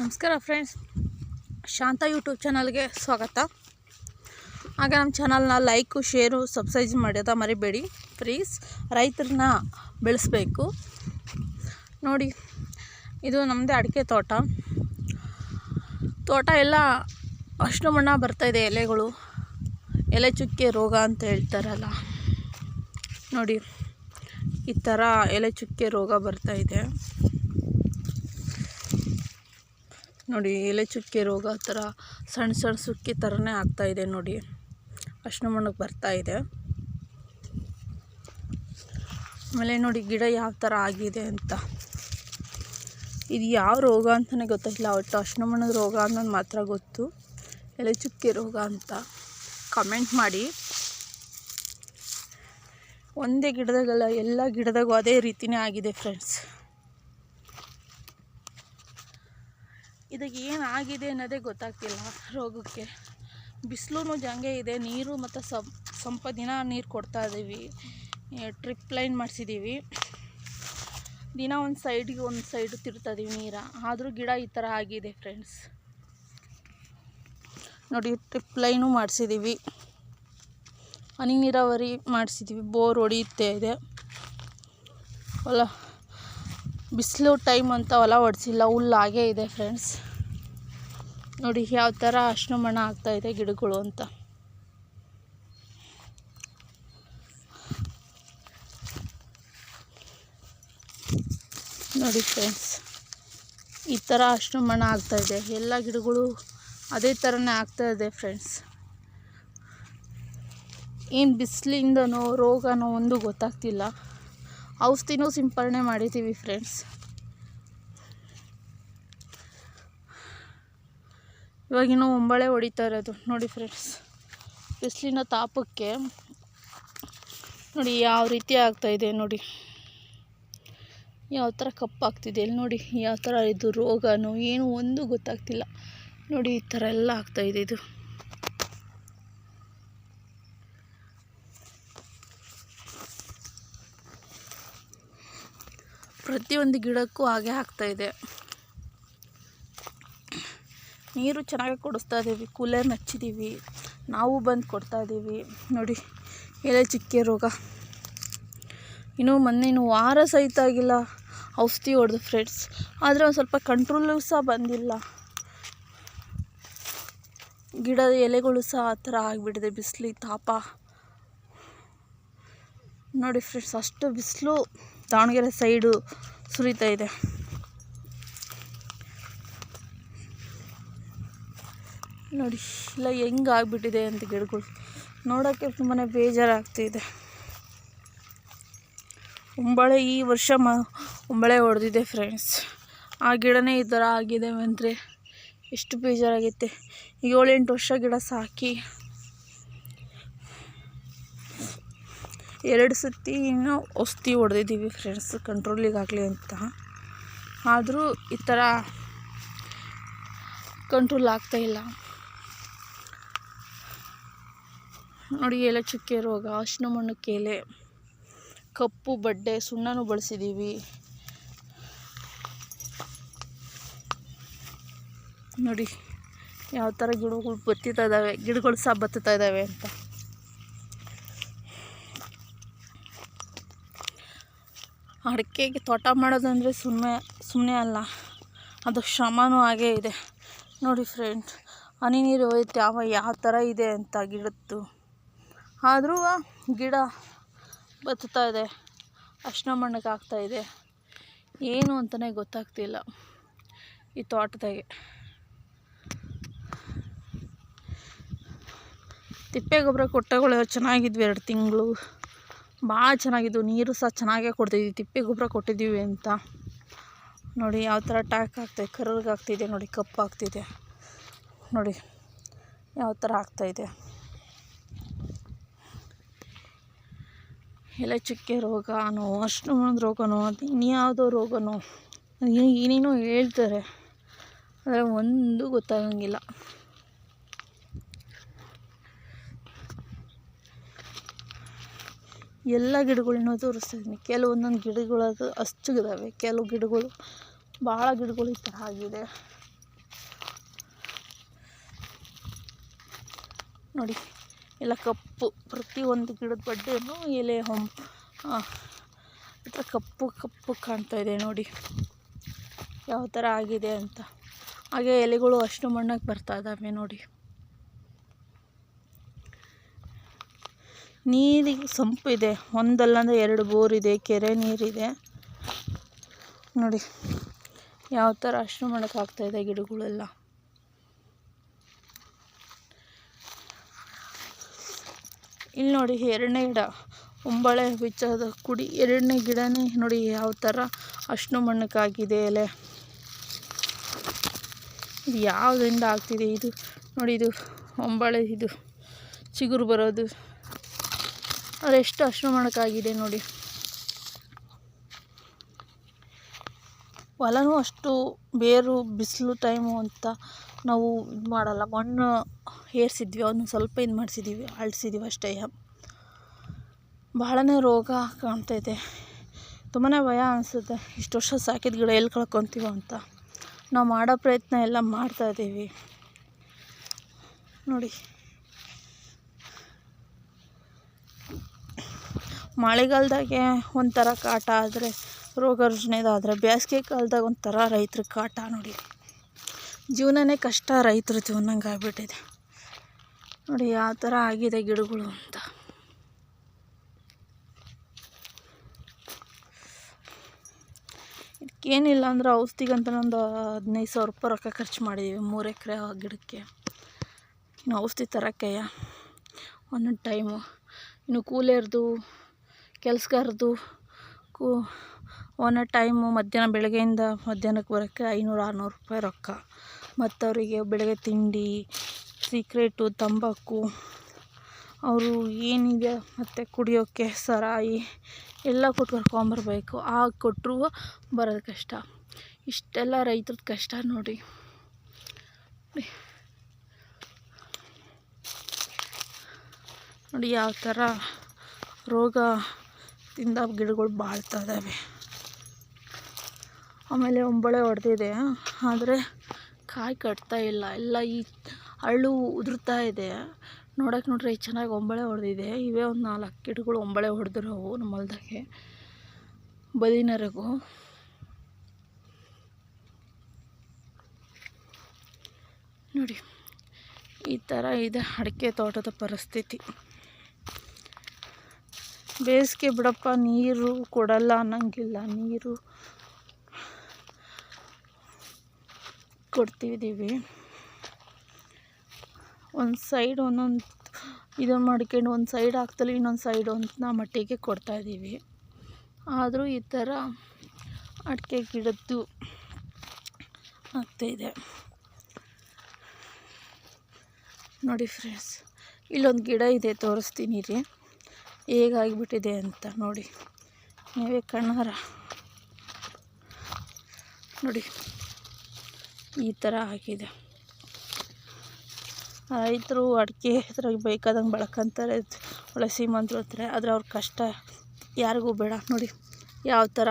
ನಮಸ್ಕಾರ ಫ್ರೆಂಡ್ಸ್. ಶಾಂತ ಯೂಟ್ಯೂಬ್ ಚಾನಲ್ಗೆ ಸ್ವಾಗತ. ಹಾಗೆ ನಮ್ಮ ಚಾನಲ್ನ ಲೈಕು, ಶೇರು, ಸಬ್ಸ್ಕ್ರೈಬ್ ಮಾಡ್ಯದ ಮರಿಬೇಡಿ. ಪ್ಲೀಸ್ ರೈತರನ್ನ ಬೆಳೆಸಬೇಕು. ನೋಡಿ, ಇದು ನಮ್ಮದೇ ಅಡಿಕೆ ತೋಟ. ತೋಟ ಎಲ್ಲ ಅಷ್ಟು ಮಣ್ಣ ಬರ್ತಾಯಿದೆ ಎಲೆಗಳು. ಎಲೆ ಚುಕ್ಕೆ ರೋಗ ಅಂತ ಹೇಳ್ತಾರಲ್ಲ. ನೋಡಿ, ಈ ಥರ ಎಲೆ ಚುಕ್ಕೆ ರೋಗ ಬರ್ತಾಯಿದೆ ನೋಡಿ ಎಲೆ ಚುಕ್ಕೆ ರೋಗ ಥರ ಸಣ್ಣ ಸಣ್ಣ ಸುಕ್ಕಿ ಥರನೇ ಆಗ್ತಾಯಿದೆ ನೋಡಿ. ಅಷ್ಟು ಮಣ್ಣಕ್ಕೆ ಬರ್ತಾಯಿದೆ ಆಮೇಲೆ ನೋಡಿ ಗಿಡ ಯಾವ ಥರ ಆಗಿದೆ ಅಂತ. ಇದು ಯಾವ ರೋಗ ಅಂತಲೇ ಗೊತ್ತಾಗಿಲ್ಲ, ಒಟ್ಟು ಅಶ್ನ ಮಣ್ಣದ ರೋಗ ಅನ್ನೋದು ಮಾತ್ರ ಗೊತ್ತು. ಎಲೆ ಚುಕ್ಕೆ ರೋಗ ಅಂತ ಕಮೆಂಟ್ ಮಾಡಿ. ಒಂದೇ ಗಿಡದಾಗಲ್ಲ ಎಲ್ಲ ಗಿಡದಾಗೂ ಅದೇ ರೀತಿಯೇ ಆಗಿದೆ ಫ್ರೆಂಡ್ಸ್ ಇದಕ್ಕೆ ಏನು ಆಗಿದೆ ಅನ್ನೋದೇ ಗೊತ್ತಾಗ್ತಿಲ್ಲ ರೋಗಕ್ಕೆ. ಬಿಸಿಲೂ ಜಂಗೆ ಇದೆ, ನೀರು ಮತ್ತು ಸಂ ಸ್ವಲ್ಪ ದಿನ ನೀರು ಕೊಡ್ತಾ ಇದ್ದೀವಿ ಟ್ರಿಪ್ ಲೈನ್ ಮಾಡಿಸಿದ್ದೀವಿ ದಿನ ಒಂದು ಸೈಡಿಗೆ ಒಂದು ಸೈಡು ತಿರ್ತಾ ಇದೀವಿ ನೀರ. ಆದರೂ ಗಿಡ ಈ ಥರ ಆಗಿದೆ ಫ್ರೆಂಡ್ಸ್ ನೋಡಿ ಟ್ರಿಪ್ ಲೈನು ಮಾಡಿಸಿದ್ದೀವಿ ಹನಿ ನೀರಾವರಿ ಮಾಡಿಸಿದ್ದೀವಿ ಬೋರ್ ಹೊಡೆಯುತ್ತೆ ಇದೆ. ಹೊಲ ಬಿಸಿಲು ಟೈಮ್ ಅಂತ ಹೊಲ ಹೊಡೆಸಿಲ್ಲ ಹುಲ್ಲು ಹಾಗೇ ಇದೆ ಫ್ರೆಂಡ್ಸ್ ನೋಡಿ ಯಾವ ಥರ ಅಶ್ನು ಮಣ್ಣ ಆಗ್ತಾಯಿದೆ ಗಿಡಗಳು ಅಂತ. ನೋಡಿ ಫ್ರೆಂಡ್ಸ್ ಈ ಥರ ಅಶ್ನು ಮಣ್ಣ ಆಗ್ತಾಯಿದೆ ಎಲ್ಲ ಗಿಡಗಳು ಅದೇ ಥರನೇ ಆಗ್ತಾಯಿದೆ ಫ್ರೆಂಡ್ಸ್ ಏನು ಬಿಸಿಲಿಂದನೋ ರೋಗನೋ ಒಂದು ಗೊತ್ತಾಗ್ತಿಲ್ಲ. ಔಷಧಿನೂ ಸಿಂಪರಣೆ ಮಾಡಿದ್ದೀವಿ ಫ್ರೆಂಡ್ಸ್ ಇವಾಗಿನ್ನೂ ಒಂಬಳೆ ಹೊಡಿತಾ ಇರೋದು. ನೋಡಿ ಫ್ರೆಂಡ್ಸ್ ಬಿಸಿಲಿನ ತಾಪಕ್ಕೆ ನೋಡಿ ಯಾವ ರೀತಿ ಆಗ್ತಾಯಿದೆ ನೋಡಿ. ಯಾವ ಥರ ಕಪ್ಪಾಗ್ತಿದೆ ಇಲ್ಲಿ ನೋಡಿ, ಯಾವ ಥರ ಇದು ರೋಗನೋ ಏನು ಒಂದು ಗೊತ್ತಾಗ್ತಿಲ್ಲ. ನೋಡಿ ಈ ಥರ ಎಲ್ಲ ಆಗ್ತಾಯಿದೆ ಇದು. ಪ್ರತಿಯೊಂದು ಗಿಡಕ್ಕೂ ಹಾಗೆ ಆಗ್ತಾಯಿದೆ ನೀರು ಚೆನ್ನಾಗಿ ಕೊಡಿಸ್ತಾ ಇದ್ದೀವಿ ಕೂಲರ್ ಹಚ್ಚಿದ್ದೀವಿ ನಾವು ಬಂದು ಕೊಡ್ತಾ ಇದ್ದೀವಿ ನೋಡಿ, ಎಲೆ ಚಿಕ್ಕೆ ರೋಗ. ಇನ್ನೂ ಮೊನ್ನೆ ಇನ್ನೂ ವಾರ ಸಹಿತ ಆಗಿಲ್ಲ ಔಷಧಿ ಹೊಡೆದು ಫ್ರೆಂಡ್ಸ್ ಆದರೆ ಒಂದು ಸ್ವಲ್ಪ ಕಂಟ್ರೋಲು ಸಹ ಬಂದಿಲ್ಲ. ಗಿಡದ ಎಲೆಗಳು ಸಹ ಆ ಥರ ಆಗಿಬಿಟ್ಟಿದೆ. ಬಿಸಿಲು, ತಾಪ. ನೋಡಿ ಫ್ರೆಂಡ್ಸ್ ಅಷ್ಟು ಬಿಸಿಲು. ದಾವಣಗೆರೆ ಸೈಡು ಸುರಿತಾ ಇದೆ. ನೋಡಿ, ಇಲ್ಲ ಹೆಂಗೆ ಆಗಿಬಿಟ್ಟಿದೆ ಅಂತ ಗಿಡಗಳು. ನೋಡೋಕ್ಕೆ ತುಂಬಾ ಬೇಜಾರಾಗ್ತಿದೆ. ಒಂಬಳೆ ಈ ವರ್ಷ ಮ ಉಂಬಳೆ ಹೊಡೆದಿದೆ ಫ್ರೆಂಡ್ಸ್ ಆ ಗಿಡನೇ ಈ ಥರ ಆಗಿದೆ ಅಂದರೆ ಎಷ್ಟು ಬೇಜಾರಾಗೈತೆ ಏಳೆಂಟು ವರ್ಷ ಗಿಡ ಸಾಕಿ. ಎರಡು ಸತಿ ಇನ್ನೂ ಔಷಧಿ ಹೊಡೆದಿದ್ದೀವಿ ಫ್ರೆಂಡ್ಸ್ ಕಂಟ್ರೋಲಿಗಾಗಲಿ ಅಂತ. ಆದರೂ ಈ ಥರ ಕಂಟ್ರೋಲ್ ಆಗ್ತಾಯಿಲ್ಲ ನೋಡಿ, ಎಲೆ ಚುಕ್ಕೆ ರೋಗ ಅಶ್ನ ಮಣ್ಣು ಕೇಲೆ, ಕಪ್ಪು ಬಡ್ಡೆ, ಸುಣ್ಣನೂ ಬಳಸಿದ್ದೀವಿ. ನೋಡಿ, ಯಾವ ಥರ ಗಿಡಗಳು ಬತ್ತಿತಾ ಇದ್ದಾವೆ, ಗಿಡಗಳು ಸಹ ಬತ್ತುತ್ತಾ ಇದ್ದಾವೆ ಅಂತ. ಅಡಿಕೆಗೆ ತೋಟ ಮಾಡೋದಂದರೆ ಸುಮ್ಮನೆ ಸುಮ್ಮನೆ ಅಲ್ಲ. ಅದು ಶ್ರಮನೂ ಹಾಗೇ ಇದೆ. ನೋಡಿ ಫ್ರೆಂಡ್ ಹನಿ ನೀರು ಹೋಯ್ತು ಯಾವ ಯಾವ ಥರ ಇದೆ ಅಂತ ಗಿಡದ್ದು. ಆದರೂ ಗಿಡ ಬತ್ತುತ್ತಾ ಇದೆ ಅಶ್ನ ಮಣ್ಣಕ್ಕೆ ಆಗ್ತಾಯಿದೆ ಏನು ಅಂತಲೇ ಗೊತ್ತಾಗ್ತಿಲ್ಲ ಈ ತೋಟದಾಗೆ. ತಿಪ್ಪೆ ಗೊಬ್ಬರ ಕೊಟ್ಟಗಳು ಚೆನ್ನಾಗಿದ್ವಿ ಎರಡು ತಿಂಗಳು. ಭಾಳ ಚೆನ್ನಾಗಿದ್ವು. ನೀರು ಸಹ ಚೆನ್ನಾಗೇ ಕೊಡ್ತಿದ್ವಿ. ತಿಪ್ಪೆ ಗೊಬ್ಬರ ಕೊಟ್ಟಿದ್ದೀವಿ ಅಂತ. ನೋಡಿ ಯಾವ ಥರ ಟ್ಯಾಕ್ ಆಗ್ತಾಯಿದೆ ಕರ್ರಗಾಗ್ತಿದೆ ನೋಡಿ ಕಪ್ಪಾಗ್ತಿದೆ ನೋಡಿ ಯಾವ ಥರ ಆಗ್ತಾಯಿದೆ ಎಲೆ ಚುಕ್ಕೆ ರೋಗನೋ ಅಷ್ಟು ರೋಗನೋ, ಅದು ಇನ್ಯಾವುದೋ ರೋಗನೋ ಏನೇನೋ ಹೇಳ್ತಾರೆ. ಆದರೆ ಒಂದು ಗೊತ್ತಾಗಂಗಿಲ್ಲ. ಎಲ್ಲ ಗಿಡಗಳನ್ನೂ ತೋರಿಸ್ತಿದ್ದೀನಿ ಕೆಲವೊಂದೊಂದು ಗಿಡಗಳದು ಅಚ್ಚಗಿದಾವೆ ಕೆಲವು ಗಿಡಗಳು ಭಾಳ ಗಿಡಗಳು ಈ ಥರ ಆಗಿದೆ. ನೋಡಿ, ಎಲ್ಲ ಕಪ್ಪು. ಪ್ರತಿಯೊಂದು ಗಿಡದ ಬಡ್ಡೆಯೂ ಎಲೆ ಹೊಂ ಈ ಥರ ಕಪ್ಪು ಕಪ್ಪು ಕಾಣ್ತಾ ಇದೆ ನೋಡಿ. ಯಾವ ಥರ ಆಗಿದೆ ಅಂತ. ಹಾಗೆ ಎಲೆಗಳು ಅಷ್ಟು ಮಣ್ಣಾಗಿ ಬರ್ತಾ ಇದ್ದಾವೆ ನೋಡಿ. ನೀರಿಗೆ ಇದೆ. ಒಂದಲ್ಲ ಅಂದರೆ ಎರಡು ಬೋರ್ ಇದೆ ಕೆರೆ ನೀರಿದೆ. ನೋಡಿ, ಯಾವ ಥರ ಅಷ್ಟು ಮಣ್ಣಕ್ಕೆ ಆಗ್ತಾಯಿದೆ ಗಿಡಗಳೆಲ್ಲ. ಇಲ್ಲಿ ನೋಡಿ ಎರಡನೇ ಗಿಡ ಉಂಬಳೆ ಬಿಚ್ಚದ ಕುಡಿ. ಎರಡನೇ ಗಿಡನೇ ನೋಡಿ ಯಾವ ಥರ ಅಷ್ಟು ಮಣ್ಣಕ್ಕಾಗಿದೆ ಎಲೆ. ಇದು ಯಾವುದರಿಂದ ಆಗ್ತಿದೆ ಇದು? ನೋಡಿ, ಇದು ಒಂಬಳೆ, ಇದು ಚಿಗುರು ಬರೋದು. ಅದೆಷ್ಟು ಅಷ್ಟು ಮಾಡೋಕ್ಕಾಗಿದೆ ನೋಡಿ. ಹೊಲನೂ ಅಷ್ಟು ಬೇರು, ಬಿಸಿಲು ಟೈಮು ಅಂತ ನಾವು ಇದು ಮಾಡಲ್ಲ. ಮಣ್ಣು ಏರ್ಸಿದ್ವಿ ಅದನ್ನ ಸ್ವಲ್ಪ ಇದು ಮಾಡಿಸಿದ್ದೀವಿ ಅಳಿಸಿದ್ದೀವಿ ಅಷ್ಟೇ. ಭಾಳನೇ ರೋಗ ಕಾಣ್ತೈತೆ. ತುಂಬಾ ಭಯ ಅನಿಸುತ್ತೆ. ಇಷ್ಟು ವರ್ಷ ಸಾಕಿದ ಗಿಡ ಎಲ್ಲಿ ಕಳ್ಕೊತೀವೋ ಅಂತ. ನಾವು ಮಾಡೋ ಪ್ರಯತ್ನ ಎಲ್ಲ ಮಾಡ್ತಾಯಿದ್ದೀವಿ ನೋಡಿ. ಮಳೆಗಾಲದಾಗೆ ಒಂಥರ ಕಾಟ ಆದರೆ ರೋಗ ರುಜಿನದಾದರೆ ಬೇಸಿಗೆ ಕಾಲದಾಗ ಒಂಥರ ರೈತ್ರ ಕಾಟ ನೋಡಿ. ಜೀವನನೇ ಕಷ್ಟ ರೈತರ ಜೀವನಂಗೆ ಆಗಿಬಿಟ್ಟಿದೆ. ನೋಡಿ ಯಾವ ಥರ ಆಗಿದೆ ಗಿಡಗಳು ಅಂತ. ಇದಕ್ಕೇನಿಲ್ಲ ಅಂದ್ರೆ ಔಷಧಿಗಂತ ಒಂದು ಹದಿನೈದು ಸಾವಿರ ರೂಪಾಯಿ ರೊಕ್ಕ ಖರ್ಚು ಮಾಡಿದ್ದೀವಿ ಮೂರು ಎಕರೆ ಗಿಡಕ್ಕೆ. ಇನ್ನು ಔಷಧಿ ತರೋಕ್ಕೆಯ? ಒಂದೊಂದು ಟೈಮು. ಇನ್ನು ಕೂಲಿಯರ್ದು ಕೆಲ್ಸಗಾರದು ಕೂ ಒನ್ ಟೈಮು ಮಧ್ಯಾಹ್ನ ಬೆಳಗ್ಗೆಯಿಂದ ಮಧ್ಯಾಹ್ನಕ್ಕೆ ಬರೋಕ್ಕೆ ಐನೂರು, ಆರುನೂರು ರೂಪಾಯಿ ರೊಕ್ಕ. ಮತ್ತು ಅವರಿಗೆ ಬೆಳಗ್ಗೆ ತಿಂಡಿ, ಸೀಕ್ರೆಟು, ತಂಬಾಕು, ಅವರು ಏನಿದೆ ಮತ್ತು ಕುಡಿಯೋಕ್ಕೆ ಸರಾಯಿ ಎಲ್ಲ ಕೊಟ್ಟು ಕರ್ಕೊಂಬರ್ಬೇಕು. ಆಗ ಕೊಟ್ಟರು ಬರೋದು ಕಷ್ಟ. ಇಷ್ಟೆಲ್ಲ ರೈತರದ್ದು ಕಷ್ಟ ನೋಡಿ. ನೋಡಿ ಯಾವ ಥರ ರೋಗದಿಂದ ಗಿಡಗಳು ಬಾಳ್ತಾ ಇದ್ದಾವೆ. ಆಮೇಲೆ ಒಂಬಳೆ ಹೊಡೆದಿದೆ. ಆದರೆ ಕಾಯಿ ಕಟ್ತಾ ಇಲ್ಲ. ಎಲ್ಲ ಈ ಹಳ್ಳು ಉದುರ್ತಾ ಇದೆ. ನೋಡೋಕೆ ನೋಡ್ರಿ ಚೆನ್ನಾಗಿ ಒಂಬಳೆ ಹೊಡೆದಿದೆ. ಇವೇ ಒಂದು ನಾಲ್ಕು ಗಿಡಗಳು ಒಂಬಳೆ ಹೊಡೆದಿರೋವು ನಮ್ಮ ಹೊಲದಾಗೆ. ಬದಿನರಗು. ನೋಡಿ, ಈ ಥರ ಇದೆ ಅಡಿಕೆ ತೋಟದ ಪರಿಸ್ಥಿತಿ. ಬೇಸಿಗೆ ಬಿಡಪ್ಪ, ನೀರು ಕೊಡಲ್ಲ ಅನ್ನಂಗಿಲ್ಲ, ನೀರು ಕೊಡ್ತಿದ್ದೀವಿ ಒಂದು ಸೈಡ್ ಒಂದೊಂದು ಇದು ಮಾಡ್ಕೊಂಡು ಒಂದು ಸೈಡ್ ಹಾಕ್ತಲೇ ಇನ್ನೊಂದು ಸೈಡ್ ಅಂತ ಮಟ್ಟಿಗೆ ಕೊಡ್ತಾಯಿದ್ದೀವಿ ಆದರೂ ಈ ಥರ ಅಡಿಕೆ ಗಿಡದ್ದು ಆಗ್ತಾಯಿದೆ ನೋಡಿ ಫ್ರೆಂಡ್ಸ್ ಇಲ್ಲೊಂದು ಗಿಡ ಇದೆ, ತೋರಿಸ್ತೀನಿ ರೀ. ಹೇಗಾಗಿಬಿಟ್ಟಿದೆ ಅಂತ ನೋಡಿ. ನೀವೇ ಕಣ್ಣಾರ. ನೋಡಿ, ಈ ಥರ ಆಗಿದೆ. ರೈತರು ಅಡಿಕೆ ಹತ್ರ ಬೇಕಾದಂಗೆ ಬೆಳ್ಕೊಂತಾರೆ ಒಳ್ಳೆ ಶ್ರೀಮಂತರು ಹತ್ರ, ಆದರೆ ಅವ್ರ ಕಷ್ಟ ಯಾರಿಗೂ ಬೇಡ. ನೋಡಿ, ಯಾವ ಥರ